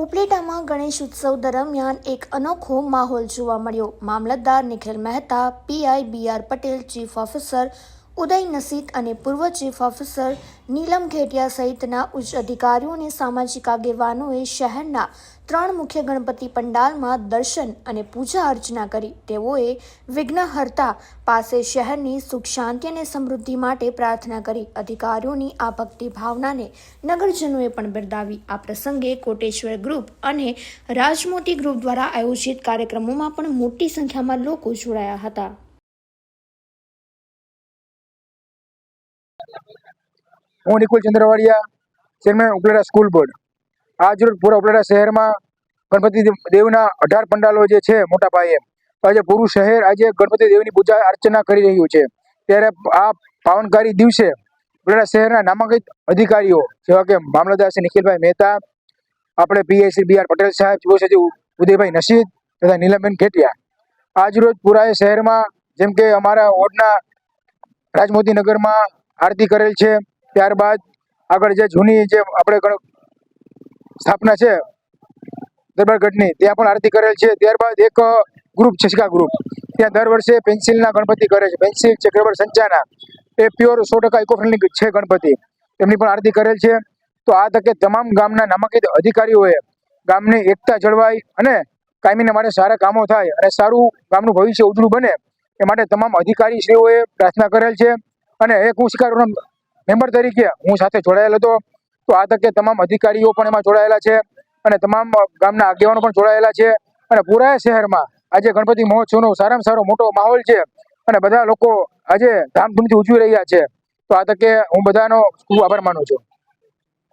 ઉપલેટામાં ગણેશ ઉત્સવ દરમિયાન એક અનોખો માહોલ જોવા મળ્યો. મામલતદાર Nikhil Mehta PI B R Patel chief officer Uday Nasit અને પૂર્વ ચીફ ઓફિસર નીલમ ઘેટિયા સહિતના ઉચ્ચ અધિકારીઓ અને સામાજિક આગેવાનોએ શહેરના ત્રણ મુખ્ય ગણપતિ પંડાલમાં દર્શન અને પૂજા અર્ચના કરી. તેઓએ વિઘ્નહર્તા પાસે શહેરની સુખ, શાંતિ અને સમૃદ્ધિ માટે પ્રાર્થના કરી. અધિકારીઓની આ ભક્તિ ભાવનાને નગરજનોએ પણ બિરદાવી. આ પ્રસંગે કોટેશ્વર ગ્રુપ અને રાજમોટી ગ્રુપ દ્વારા આયોજિત કાર્યક્રમોમાં પણ મોટી સંખ્યામાં લોકો જોડાયા હતા. હું Nikul Chandravadiya, chairman Upleta school board. આજ રોજ પૂરા ઉપલેટા શહેરમાં ગણપતિ દેવના અઢાર પંડાલો જે છે મોટા પાયે, આજે પૂરું શહેર આજે ગણપતિ દેવની પૂજા અર્ચના કરી રહ્યું છે. ત્યારે આ પાવનકારી દિવસે ઉપલેટા શહેરના નામાંકિત અધિકારીઓ, જેવા કે મામલતદાર શ્રી નિખિલભાઈ મહેતા, આપણે PI Shri B R Patel સાહેબ જુઓ સચિવ ઉદયભાઈ નસીદ તથા નીલમબેન ઘેટિયા આજ રોજ પૂરા શહેરમાં, જેમ કે અમારા વોર્ડના રાજમોતી નગરમાં આરતી કરેલ છે. ત્યારબાદ આગળ જે જૂની જે આપણે સ્થાપના છે દરબારગઢની ત્યાં પણ આરતી કરેલ છે. ત્યારબાદ એક ગ્રુપ છે શિકા ગ્રુપ. ત્યાં દર વર્ષે પેન્સિલના ગણપતિ કરે છે. પેન્સિલ છે રબર સંચાના એ પ્યોર સો ટકા ઇકો ફ્રેન્ડલી છે ગણપતિ. એમની પણ આરતી કરેલ છે. તો આ તકે તમામ ગામના નામાંકિત અધિકારીઓએ ગામની એકતા જળવાય અને કાયમીને માટે સારા કામો થાય અને સારું ગામનું ભવિષ્ય ઉજળું બને એ માટે તમામ અધિકારીશ્રીઓએ પ્રાર્થના કરેલ છે. અને એક હું શિકારોનો મેમ્બર તરીકે હું સાથે જોડાયેલો હતો. તો આ તકે તમામ અધિકારીઓ પણ એમાં જોડાયેલા છે અને તમામ ગામના આગેવાનો પણ જોડાયેલા છે. અને પૂરા શહેરમાં આજે ગણપતિ મહોત્સવનો સારામાં સારો મોટો માહોલ છે અને બધા લોકો આજે ધામધૂમથી ઉજવી રહ્યા છે. તો આ તકે હું બધાનો ખૂબ આભાર માનું છું.